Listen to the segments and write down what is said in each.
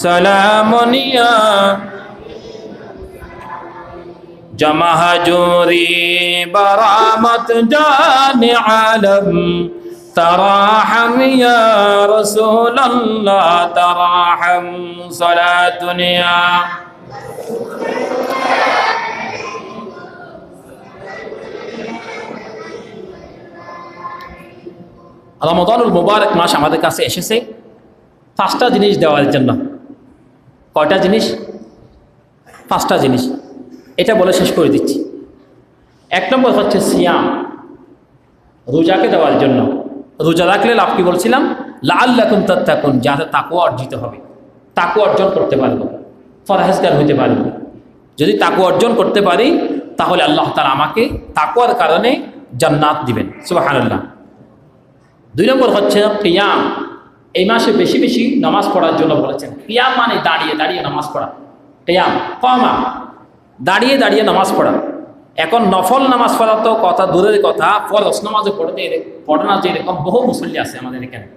سلام يا جمهجوري برامة جان عالم تراحم يا رسول الله تراحم صلاة يا রমদানুল মুবারক মাস আমাদের কাছে এসেছে পাঁচটা জিনিস দেওয়ার জন্য কয়টা জিনিস? পাঁচটা জিনিস। এটা বলে শেষ করে দিচ্ছি। এক নম্বর হচ্ছে সিয়াম। রোজাকে দেওয়ার জন্য। রোজা রাখলে লাভ কি বলছিলাম? লাল তার তাত্তাকুন যাতে তাকুয়া অর্জিত হবে। তাকু অর্জন করতে পারব। ফরহেজগার হইতে পারব। যদি তাকু অর্জন করতে পারি, তাহলে আল্লাহ তালা আমাকে তাকুয়ার কারণে জান্নাত দিবেন। সুবাহান্লাহ দুই নম্বর হচ্ছে কিয়াম। এই মাসে বেশি বেশি নামাজ পড়ার জন্য বলেছেন। কিয়াম মানে দাঁড়িয়ে দাঁড়িয়ে নামাজ পড়া। কিয়াম, কমা, দাঁড়িয়ে দাঁড়িয়ে নামাজ পড়া। এখন নফল নামাজ পড়া তো কথা, দূরের কথা ফরস নামাজে পড়তে পড়ে না যে এরকম বহু মুসল্লি আছে আমাদের এখানে।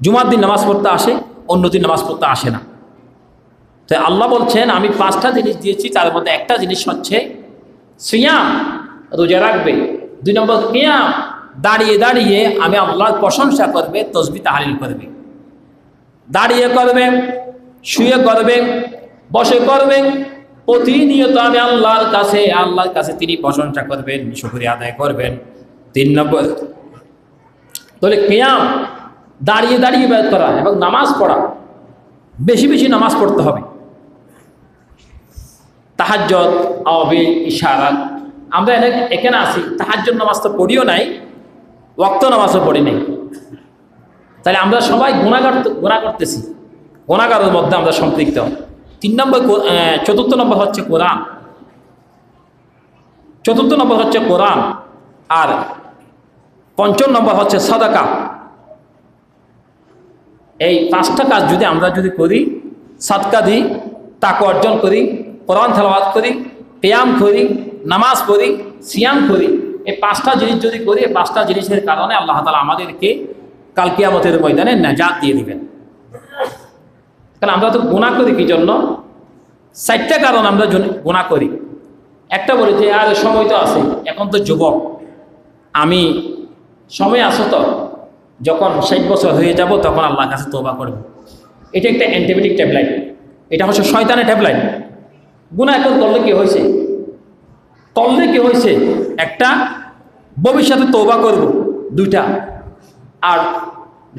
জুমার দিন নামাজ পড়তে আসে, অন্য দিন নামাজ পড়তে আসে না। তো আল্লাহ বলছেন, আমি পাঁচটা জিনিস দিয়েছি, তার মধ্যে একটা জিনিস হচ্ছে সিয়াম, রোজা রাখবে। দুই নম্বর কিয়াম দাঁড়িয়ে দাঁড়িয়ে আমি আল্লাহর প্রশংসা করবে, তসবি তাহালিল করবে। দাঁড়িয়ে করবে, শুয়ে করবে, বসে করবে, প্রতিনিয়ত আমি আল্লাহর কাছে আল্লাহর কাছে তিনি প্রশংসা করবেন, শুক্রিয়া আদায় করবেন। তিন নম্বর, তাহলে কেয়াম, দাঁড়িয়ে দাঁড়িয়ে ব্যয় করা এবং নামাজ পড়া, বেশি বেশি নামাজ পড়তে হবে। তাহাজ্জত আওয়াবি ইশারাত আমরা এখানে আসি তাহাজ্জত নামাজ তো পড়িও নাই ওক্ত নামাজও পড়ি নাই। তাহলে আমরা সবাই গুণাগার গুণা করতেছি। গুণাগারের মধ্যে আমরা সম্পৃক্ত। তিন নম্বর চতুর্থ নম্বর হচ্ছে কোরআন। চতুর্থ নম্বর হচ্ছে কোরআন আর পঞ্চম নম্বর হচ্ছে সদাকা। এই পাঁচটা কাজ যদি আমরা যদি করি, সাদকা দিই, তাকে অর্জন করি, কোরআন তেলাওয়াত করি পেয়াম করি, নামাজ পড়ি, সিয়াম করি এই পাঁচটা জিনিস যদি করি, এই পাঁচটা জিনিসের কারণে আল্লাহ তালা আমাদেরকে কাল কিয়ামতের ময়দানে নাজাত দিয়ে দিবেন। কারণ আমরা তো গুণা করি কি জন্য চারটা কারণ আমরা গুণা করি। একটা বলি যে, আর, সময় তো আছে, এখন তো যুবক। আমি সময় আসো তো। যখন ষাট বছর হয়ে যাব, তখন আল্লাহর কাছে তোবা করব। এটা একটা অ্যান্টিবায়োটিক ট্যাবলেট এটা হচ্ছে শয়তানের ট্যাবলেট গুণা এখন করলে কি হয়েছে? করলে কি হয়েছে একটা, ভবিষ্যতে তোবা করব, দুইটা। আর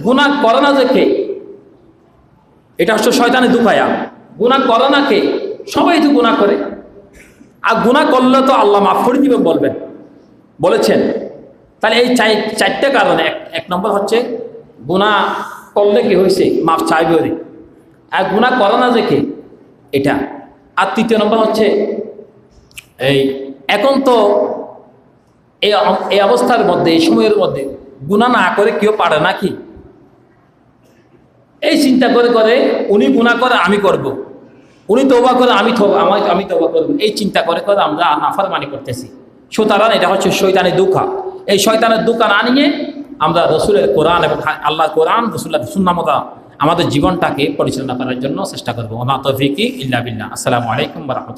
গুণা করে না কে এটা হচ্ছে শয়তানের দুপায়া। গুণা করে না কে সবাই তো গুণা করে। আর গুণা করলে তো আল্লাহ মাফ করে দিবেন বলবেন। বলেছেন। তাহলে এই চাই, চারটে কারণে, এক নম্বর হচ্ছে গুণা করলে কি হয়েছে? মাফ চাইবে ওরে। আর গুণা করে না কে এটা। আর তৃতীয় নম্বর হচ্ছে এই এখন তো এই অবস্থার মধ্যে, এই সময়ের মধ্যে গুণা না করে কেউ পারে নাকি এই চিন্তা করে করে উনি গুণা করে আমি করব। উনি তৌবা করে আমি আমার, আমি তৌবা করব। এই চিন্তা করে করে আমরা নাফারমানি করতেছি। সুতরাং এটা হচ্ছে শৈতানের দুঃখা। এই শৈতানের শয়তানের দোকান আনিয়ে আমরা রসুলের কোরআন এবং আল্লাহ কোরআন রসুল্লাহ সুন্নামতা আমাদের জীবনটাকে পরিচালনা করার জন্য চেষ্টা করব। আমার তৌফিকি ইল্লা বিল্লাহ। আসসালামু আলাইকুম রহমতুল্লাহ।